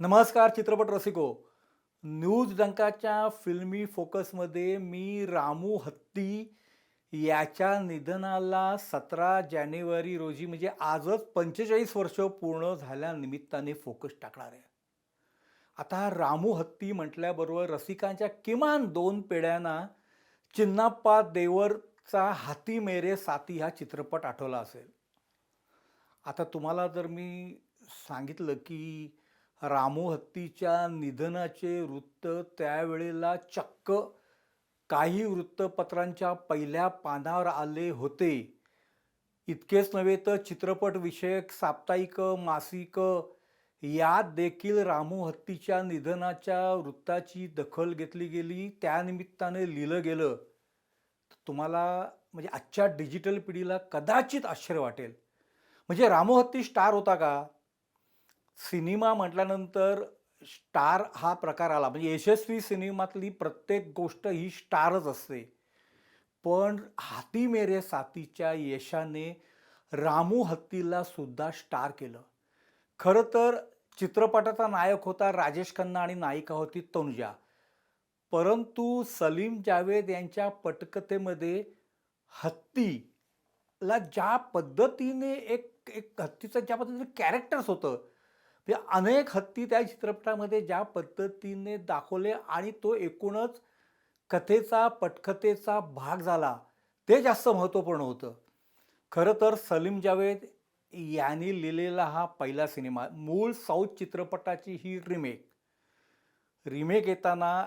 नमस्कार चित्रपट रसिको. न्यूज डंकाच्या फिल्मी फोकसमध्ये मी रामू हत्ती याच्या निधनाला सतरा जानेवारी रोजी म्हणजे आजच पंचेचाळीस वर्ष पूर्ण झाल्यानिमित्ताने फोकस टाकणार आहे. आता रामू हत्ती म्हटल्याबरोबर रसिकांच्या किमान दोन पिढ्यांना चिन्नाप्पा देवरचा हाती मेरे साथी हा चित्रपट आठवला असेल. आता तुम्हाला जर मी सांगितलं की रामू हत्तीच्या निधनाचे वृत्त त्यावेळेला चक्क. काही वृत्तपत्रांच्या पहिल्या पानावर आले होते. इतकेच नव्हे तर चित्रपटविषयक साप्ताहिक मासिक यात देखील रामू हत्तीच्या निधनाच्या वृत्ताची दखल घेतली गेली. त्यानिमित्ताने लिहिलं गेलं. तुम्हाला म्हणजे आजच्या डिजिटल पिढीला कदाचित आश्चर्य वाटेल. म्हणजे रामू हत्ती स्टार होता का? सिनेमा म्हटल्यानंतर स्टार हा प्रकार आला. म्हणजे यशस्वी सिनेमातली प्रत्येक गोष्ट ही स्टारच असते. पण हाती मेरे साथीच्या यशाने रामू हत्तीला सुद्धा स्टार केलं. खरं तर चित्रपटाचा नायक होता राजेश खन्ना आणि नायिका होती तनुजा. परंतु सलीम जावेद यांच्या पटकथेमध्ये हत्तीला ज्या पद्धतीने एक एक हत्तीचं ज्या पद्धतीने कॅरेक्टर्स होतं हे अनेक हत्ती त्या चित्रपटामध्ये ज्या पद्धतीने दाखवले आणि तो एकूणच कथेचा पटकथेचा भाग झाला ते जास्त महत्त्वपूर्ण होतं. खरं तर सलीम जावेद यांनी लिहिलेला हा पहिला सिनेमा मूळ साऊथ चित्रपटाची ही रिमेक रिमेक येताना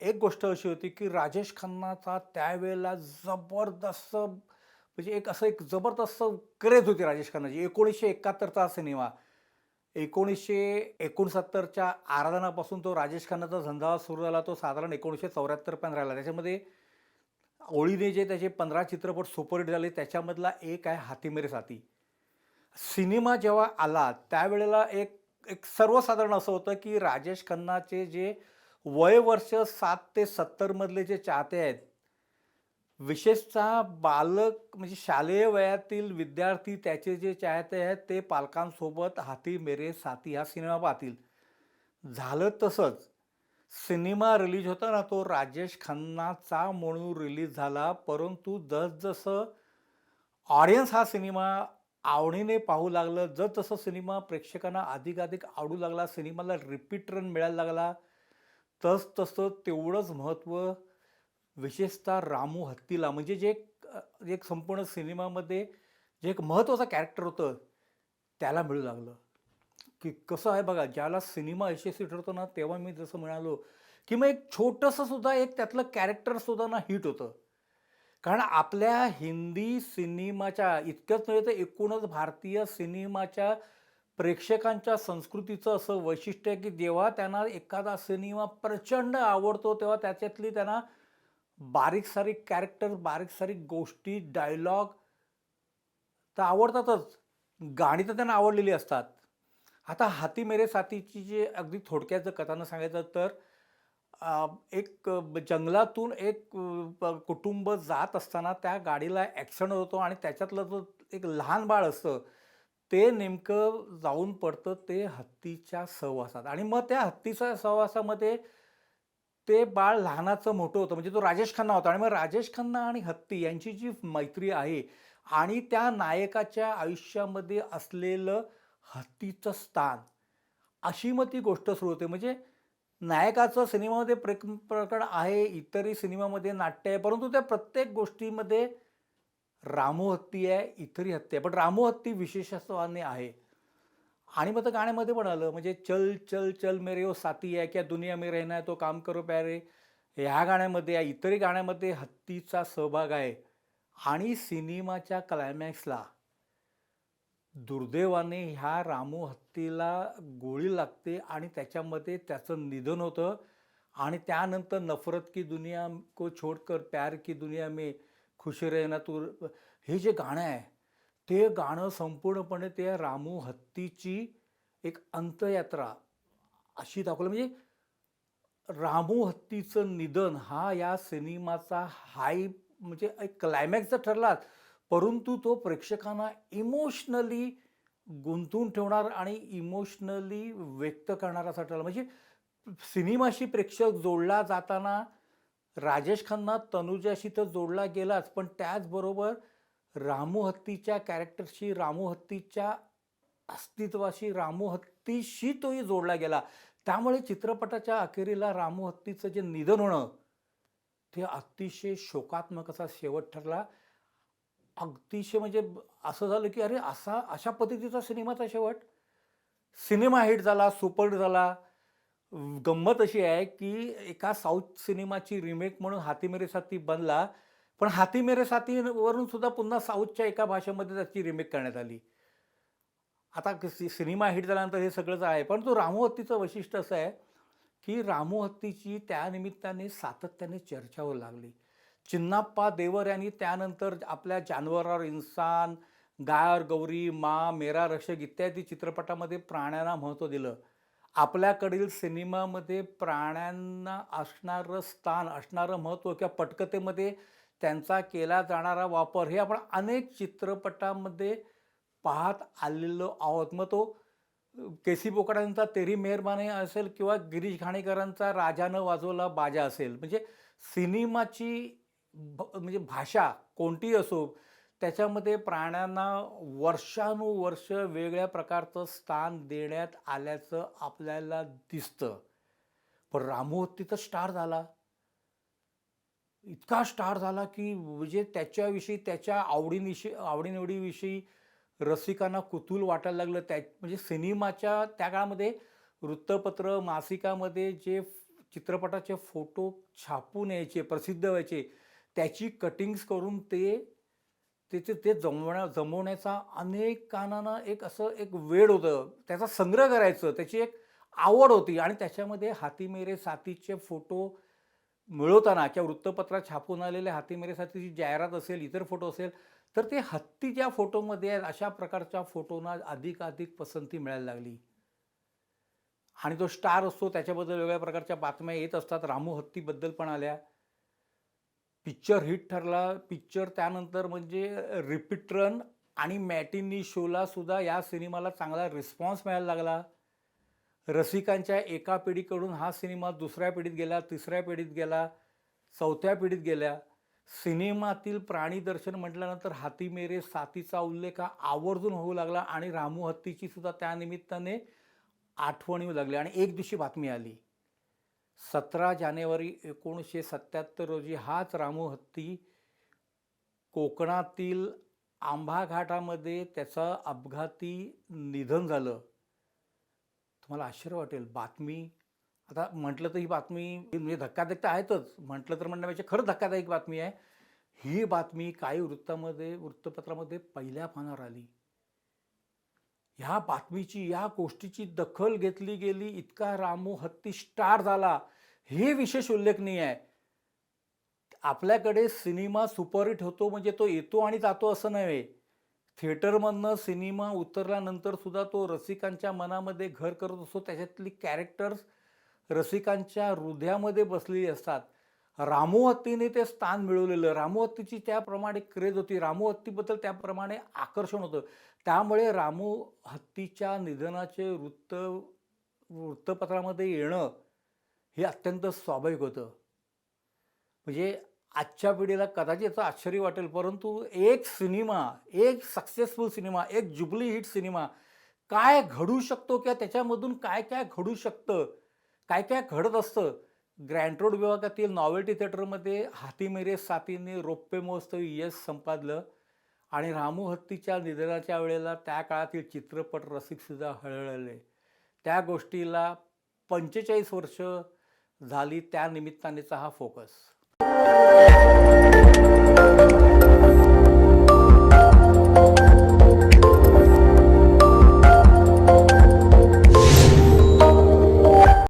एक गोष्ट अशी होती की राजेश खन्नाचा त्यावेळेला जबरदस्त म्हणजे एक असं एक जबरदस्त क्रेज होती राजेश खन्नाची. एकोणीसशे एकाहत्तरचा सिनेमा. एकोणीसशे एकोणसत्तरच्या आराधनापासून तो राजेश खन्नाचा झंझावात सुरू झाला. तो साधारण एकोणीसशे चौऱ्याहत्तरपर्यंत राहिला. त्याच्यामध्ये ओळीने जे त्याचे पंधरा चित्रपट सुपरहिट झाले त्याच्यामधला एक आहे हाती मेरे साथी. सिनेमा जेव्हा आला त्यावेळेला एक एक सर्वसाधारण असं होतं की राजेश खन्नाचे जे वयवर्ष सात ते सत्तरमधले जे चाहते आहेत विशेषतः बालक म्हणजे शालेय वयातील विद्यार्थी त्याचे जे चाहते आहेत ते पालकांसोबत हाती मेरे साथी हा सिनेमा पाहतील. झालं तसंच सिनेमा रिलीज होता ना तो राजेश खन्नाचा म्हणून रिलीज झाला. परंतु जसजसं ऑडियन्स हा सिनेमा आवडीने पाहू लागलं जसजसं सिनेमा प्रेक्षकांना अधिकाधिक आवडू लागला सिनेमाला रिपीट रन मिळायला लागला तस तसं तेवढंच महत्त्व विशेषतः रामू हत्तीला म्हणजे जे एक एक संपूर्ण सिनेमामध्ये जे एक महत्त्वाचं कॅरेक्टर होतं त्याला मिळू लागलं. की कसं आहे बघा ज्याला सिनेमा यशस्वी ठरतो ना तेव्हा मी जसं म्हणालो की मग एक छोटंसं सुद्धा एक त्यातलं कॅरेक्टरसुद्धा ना हिट होतं. कारण आपल्या हिंदी सिनेमाच्या इतकंच नव्हे तर एकूणच भारतीय सिनेमाच्या प्रेक्षकांच्या संस्कृतीचं असं वैशिष्ट्य आहे की जेव्हा त्यांना एखादा सिनेमा प्रचंड आवडतो तेव्हा त्याच्यातली त्यांना बारीक सारीक कॅरेक्टर बारीक सारीक गोष्टी डायलॉग तर आवडतातच. गाणी तर त्यांना आवडलेली असतात. आता हाती मेरे साथीची जे अगदी थोडक्यात जर कथानं सांगायचं तर एक जंगलातून एक कुटुंब जात असताना त्या गाडीला ॲक्सिडेंट होतो आणि त्याच्यातलं जो एक लहान बाळ असतं ते नेमकं जाऊन पडतं ते हत्तीच्या सहवासात. आणि मग त्या हत्तीच्या सहवासामध्ये ते बाळ लहानाचं मोठं होतं. म्हणजे तो राजेश खन्ना होता. आणि मग राजेश खन्ना आणि हत्ती यांची जी मैत्री आहे आणि त्या नायकाच्या आयुष्यामध्ये असलेलं हत्तीचं स्थान अशी मग ती गोष्ट सुरू होते. म्हणजे नायकाचं सिनेमामध्ये प्रे प्रकरण आहे इतरही सिनेमामध्ये नाट्य आहे परंतु त्या प्रत्येक गोष्टीमध्ये रामू हत्ती आहे इतरही हत्ती आहे. पण रामू हत्ती विशेषत्वाने आहे. आणि मग तर गाण्यामध्ये पण आलं म्हणजे चल चल चल मेरे ओ साथी आहे क्या दुनिया में रहना है तो काम करो प्यारे. ह्या गाण्यामध्ये या इतरही गाण्यामध्ये हत्तीचा सहभाग आहे. आणि सिनेमाच्या क्लायमॅक्सला दुर्दैवाने ह्या रामू हत्तीला गोळी लागते आणि त्याच्यामध्ये त्याचं निधन होतं. आणि त्यानंतर नफरत की दुनिया को छोडकर प्यार की दुनिया में खुश रहना तू हे जे गाणं आहे ते गाणं संपूर्णपणे ते रामू हत्तीची एक अंतयात्रा अशी दाखवलं. म्हणजे रामू हत्तीचं निधन हा या सिनेमाचा हाय म्हणजे एक क्लायमॅक्स जर ठरलाच. परंतु तो प्रेक्षकांना इमोशनली गुंतवून ठेवणार आणि इमोशनली व्यक्त करणारा असा ठरला. म्हणजे सिनेमाशी प्रेक्षक जोडला जाताना राजेश खन्ना तनुजाशी तर जोडला गेलाच पण त्याचबरोबर रामू हत्तीच्या कॅरेक्टरशी रामू हत्तीच्या अस्तित्वाशी रामू हत्तीशी तोही जोडला गेला. त्यामुळे चित्रपटाच्या अखेरीला रामू हत्तीचं जे निधन होणं ते अतिशय शोकात्मक असा शेवट ठरला. अतिशय म्हणजे असं झालं की अरे असा अशा पद्धतीचा सिनेमाचा शेवट. सिनेमा हिट झाला सुपरहिट झाला. गंमत अशी आहे की एका साऊथ सिनेमाची रिमेक म्हणून हाती मेरे साथी बनला. पण हाती मेरे साथीवरून सुद्धा पुन्हा साऊथच्या एका भाषेमध्ये त्याची रिमेक करण्यात आली. आता क- सिनेमा हिट झाल्यानंतर हे सगळंच आहे परंतु रामोहत्तीचं वैशिष्ट्य असं आहे की रामोहत्तीची त्यानिमित्ताने सातत्याने चर्चा होऊ लागली. चिन्नाप्पा देवर यांनी त्यानंतर आपल्या जानवरावर इन्सान गायर गौरी मा मेरा रक्षक इत्यादी चित्रपटामध्ये प्राण्यांना महत्त्व दिलं. आपल्याकडील सिनेमामध्ये प्राण्यांना असणारं स्थान असणारं महत्त्व किंवा पटकथेमध्ये त्यांचा केला जाणारा वापर हे आपण अनेक चित्रपटामध्ये पाहत आलेलो आहोत. मग तो के सी बोकडांचा तेरी मेहरबानी असेल किंवा गिरीश घाणेकरांचा राजानं वाजवला बाजा असेल. म्हणजे सिनेमाची भ- म्हणजे भाषा कोणती असो त्याच्यामध्ये प्राण्यांना वर्षानुवर्ष वेगळ्या प्रकारचं स्थान देण्यात आल्याचं आपल्याला दिसतं. पण रामू तिथं स्टार झाला. इतका स्टार झाला की म्हणजे त्याच्याविषयी त्याच्या आवडीनिशी आवडीनिवडीविषयी रसिकांना कुतूल वाटायला लागलं. त्या म्हणजे सिनेमाच्या त्या काळामध्ये वृत्तपत्र मासिकामध्ये जे चित्रपटाचे फोटो छापून यायचे प्रसिद्ध व्हायचे त्याची कटिंग्स करून ते त्याचे ते जमवण्या जमवण्याचा अनेकांना एक असं एक वेळ होतं. त्याचा संग्रह करायचं त्याची एक आवड होती. आणि त्याच्यामध्ये हाती मेरे साथीचे फोटो मिळवताना किंवा वृत्तपत्रात छापून आलेल्या हाती जी जाहिरात असेल इतर फोटो असेल तर ते हत्तीच्या फोटोमध्ये आहेत अशा प्रकारच्या फोटोंना अधिकाधिक पसंती मिळायला लागली. आणि जो स्टार असतो त्याच्याबद्दल वेगळ्या प्रकारच्या बातम्या येत असतात. रामू हत्तीबद्दल पण आल्या. पिक्चर हिट ठरला. पिक्चर त्यानंतर म्हणजे रिपीट रन आणि मॅटिनी शोला सुद्धा या सिनेमाला चांगला रिस्पॉन्स मिळायला लागला. रसिकांच्या एका पिढीकडून हा सिनेमा दुसऱ्या पिढीत गेला तिसऱ्या पिढीत गेला चौथ्या पिढीत गेल्या. सिनेमातील प्राणी दर्शन म्हटल्यानंतर हाती मेरे साथीचा उल्लेख हा आवर्जून होऊ लागला आणि रामू हत्तीची सुद्धा त्यानिमित्ताने आठवण येऊ लागली आणि एक दिवशी बातमी आली. सतरा जानेवारी एकोणीसशे सत्याहत्तर रोजी हाच रामू हत्ती कोकणातील आंबा घाटामध्ये त्याचं अपघाती निधन झालं. तुम्हाला आश्चर्य वाटेल. बातमी आता म्हटलं तर ही बातमी म्हणजे धक्कादायक तर आहेतच. म्हटलं तर म्हणण्यापेक्षा खरं धक्कादायक बातमी आहे. ही बातमी काही वृत्तामध्ये वृत्तपत्रामध्ये पहिल्या पानावर आली. ह्या बातमीची या गोष्टीची दखल घेतली गेली. इतका रामू हत्ती स्टार झाला. हे विशेष उल्लेखनीय आहे. आपल्याकडे सिनेमा सुपरहिट होतो म्हणजे तो येतो आणि जातो असं नव्हे. थिएटरमधनं सिनेमा उतरल्यानंतर सुद्धा तो रसिकांच्या मनामध्ये घर करत असतो. त्याच्यातली कॅरेक्टर्स रसिकांच्या हृदयामध्ये बसलेली असतात. रामोहत्तीने ते स्थान मिळवलेलं रामोहत्तीची त्याप्रमाणे क्रेज होती. रामू हत्तीबद्दल त्याप्रमाणे आकर्षण होतं. त्यामुळे रामू हत्तीच्या निधनाचे वृत्त वृत्तपत्रामध्ये येणं हे अत्यंत स्वाभाविक होतं. म्हणजे आजच्या पिढीला कदाचित आश्चर्य वाटेल परंतु एक सिनेमा एक सक्सेसफुल सिनेमा एक जुबली हिट सिनेमा काय घडू शकतो किंवा त्याच्यामधून काय काय घडू शकतं काय काय घडत असतं? ग्रँड रोड विभागातील नॉवेल्टी थिएटरमध्ये हाती मेरे साथीने रौप्य महोत्सव यश संपादलं आणि रामू हत्तीच्या निधनाच्या वेळेला त्या काळातील चित्रपट रसिकसुद्धा हळहळले. त्या गोष्टीला पंचेचाळीस वर्ष झाली त्या निमित्तानेचा हा फोकस Thank you.